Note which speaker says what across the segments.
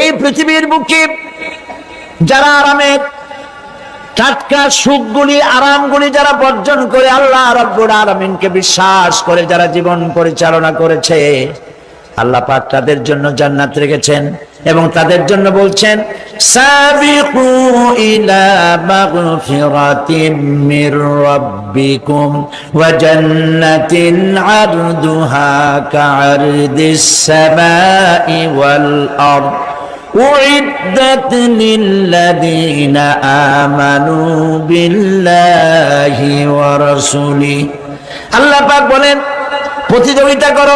Speaker 1: এই পৃথিবীর বুকে যারা আরামে, টাটকা সুখগুলি, আরামগুলি যারা বর্জন করে আল্লাহ আরামিনকে বিশ্বাস করে যারা জীবন পরিচালনা করেছে, আল্লাহ পাক তাদের জন্য জান্নাত রেখেছেন এবং তাদের জন্য বলছেন সাবিকু ইলা মাগফিরাতিম মির রাব্বিকুম ওয়া জান্নাতিন আরদুহা কা'আরদিস সামাই ওয়াল আরদ أعدت للذين آمنوا بالله ورسوله আল্লাহ পাক বলেন প্রতিযোগিতা করো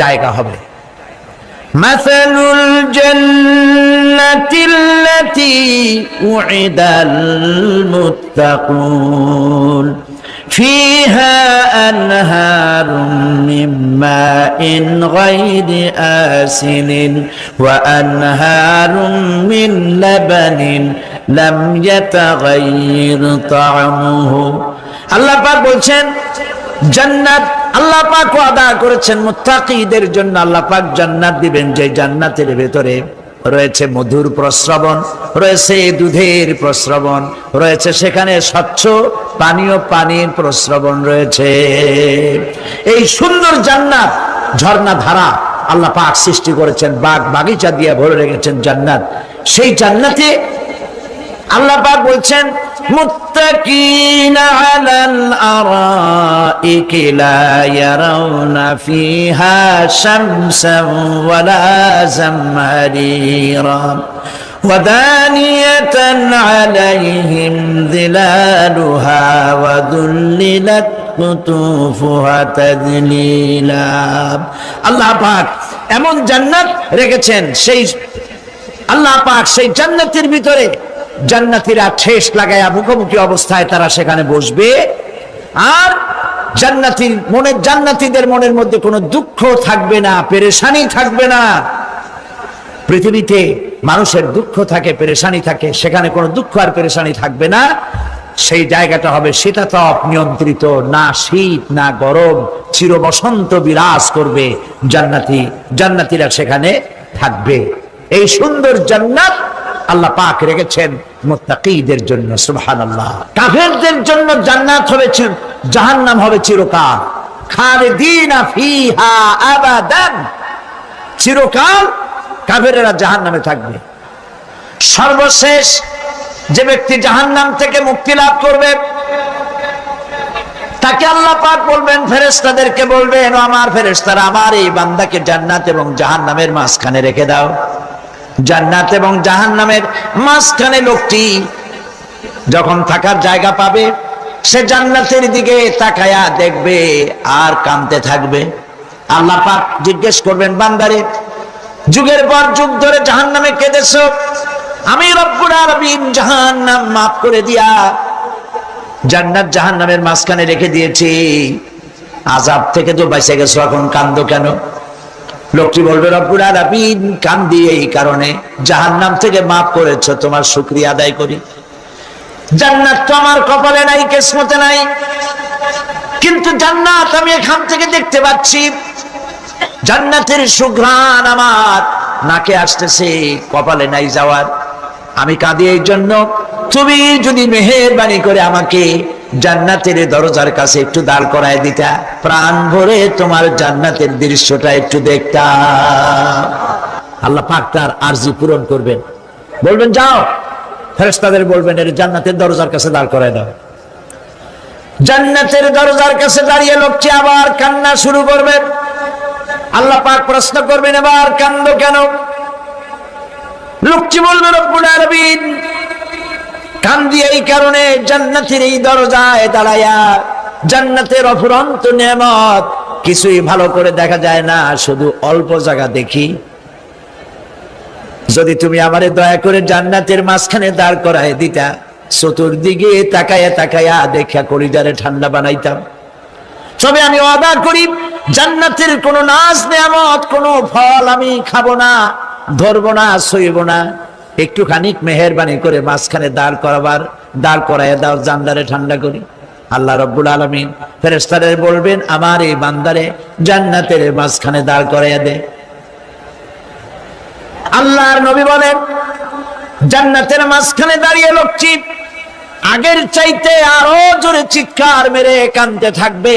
Speaker 1: জায়গা হবে مثل الجنة التي وعد المتقون فيها أنهار من ماء غير آسن وأنهار من لبن لم يتغير طعمه الله পাক বলছেন জান্নাত আল্লাহ পাক ওয়াদা করেছেন মুত্তাকিদের জন্য। আল্লাহ পাক জান্নাত দিবেন যে জান্নাতের ভেতরে রয়েছে মধুর প্রস্রবণ, রয়েছে দুধের প্রস্রবণ, রয়েছে সেখানে স্বচ্ছ পানীয় পানির প্রস্রবণ রয়েছে। এই সুন্দর জান্নাত, ঝর্ণা ধারা আল্লাহ পাক সৃষ্টি করেছেন, বাগ বাগিচা দিয়ে ভরে রেখেছেন জান্নাত। সেই জান্নাতে আল্লাহ পাক বলছেন, মুত্তাকিন আলাল আরাইকি লা ইয়ারাউনা ফিহা শামসান ওয়ালা জামহারিরা ودانية عليهم ظلالها وذللت قطوفها تذليلا আল্লাহ পাক এমন জান্নাত রেখেছেন সেই আল্লাহ পাক সেই জান্নাতের ভিতরে জান্নাতীরা ঠেস লাগায়া মুখোমুখি অবস্থায় তারা সেখানে বসবে আর জান্নাতির মনের জান্নাতীদের মনের মধ্যে কোনো দুঃখ থাকবে না, পেরেশানি থাকবে না। পৃথিবীতে মানুষের দুঃখ থাকে, পেরেশানি থাকে, সেখানে কোনো দুঃখ আর পেরেশানি থাকবে না। সেই জায়গাটা হবে শীতাতপ নিয়ন্ত্রিত, না শীত, না গরম চির বসন্ত বিরাজ করবে জান্নাতি, জান্নাতিরা সেখানে থাকবে। এই সুন্দর জান্নাত আল্লাহ পাক রেখেছেন মুত্তাকিদের জন্য, সুবহানাল্লাহ। কাফেরদের জন্য জান্নাত হবে চির- জাহান্নাম হবে চিরকাল। চিরকাল কাফেরেরা জাহান্নামে থাকবে। সর্বশেষ যে ব্যক্তি জাহান্নাম থেকে মুক্তি লাভ করবে, তাকে আল্লাহ পাক বলবেন, ফেরেশতাদেরকে বলবেন, "ও আমার ফেরেশতারা, আমার এই বান্দাকে জান্নাত এবং জাহান্নামের মাঝখানে রেখে দাও। জান্নাত এবং জাহান্নামের মাঝখানে লোকটি যখন থাকার জায়গা পাবে সে জান্নাতের দিকে তাকায়া দেখবে আর কামতে থাকবে। আল্লাহ পাক জিজ্ঞেস করবেন, বান্দারে, যুগের পর যুগ ধরে জাহান্নামে কেঁদেছ? আমি রব্বুল আলামিন জাহান্নাম মাফ করে দিয়া জান্নাত জাহান্নামের মাঝখানে রেখে দিয়েছি। আজাব থেকে তো বেঁচে গেছো, এখন কান্দো কেন? লোকটি বলবে, রব্বুল আলামিন কান্দি এই কারণে। জাহান্নাম থেকে মাফ করেছ, তোমার শুকরিয়া আদায় করি। জান্নাত তো আমার কপালে নাই, কিসমতে নাই। কিন্তু জান্নাত আমি এখান থেকে দেখতে পাচ্ছি, জান্নাতের সুঘ্রাণ আমার নাকে আসতেছে, কপালে নাই যাওয়ার। আমি কাঁদি এই জন্য, তুমি যদি মেহেরবানি করে আমাকে জান্নাতের দরজার কাছে একটু দাঁড় করায় দিতা, প্রাণ ভরে তোমার জান্নাতের দৃশ্যটা একটু দেখতাম আল্লাহ পাক তার আরজি পূরণ করবেন। বলবেন, যাও। ফেরেশতাদের বলবেন, এর জান্নাতের দরজার কাছে দাঁড় করায় দাও। জান্নাতের দরজার কাছে দাঁড়িয়ে লোকটি আবার কান্না শুরু করবে। আল্লাহ পাক প্রশ্ন করবেন, এবার কান্দ কেন? লোকটি বলবে, রব্বুল আলামিন, কান্দি এই কারণে জান্নাতের এই দরজায় দাঁড়ায়া জান্নাতের অফুরন্ত নেমত কিছুই ভালো করে দেখা যায় না, শুধু অল্প জায়গা দেখি। যদি তুমি আমারে দয়া করে জান্নাতের মাঝখানে দাঁড় করায় দিতা, চতুর্দিকে তাকায়া তাকায়া দেখা করিডারে ঠান্ডা বানাইতাম। তবে আমি ওয়াদা করি, জান্নাতের কোন নাচ নেয়ামত, কোন ফল আমি খাব না, ধরবো না, সইব না। একটু খানিক মেহরবানি করে মাঝখানে দাঁড় করাবার, দাঁড় করাইয়া দাও জান্নারে ঠান্ডা করি। আল্লাহ রব্বুল আলমিন ফেরেস্তারে বলবেন, আমার এই বান্দারে জান্নাতের মাঝখানে দাঁড় করাইয়া দে। আল্লাহর নবী বলেন, জান্নাতের মাঝখানে দাঁড়িয়ে লোকটি আগের চাইতে আরও জোরে চিৎকার মেরে কানতে থাকবে।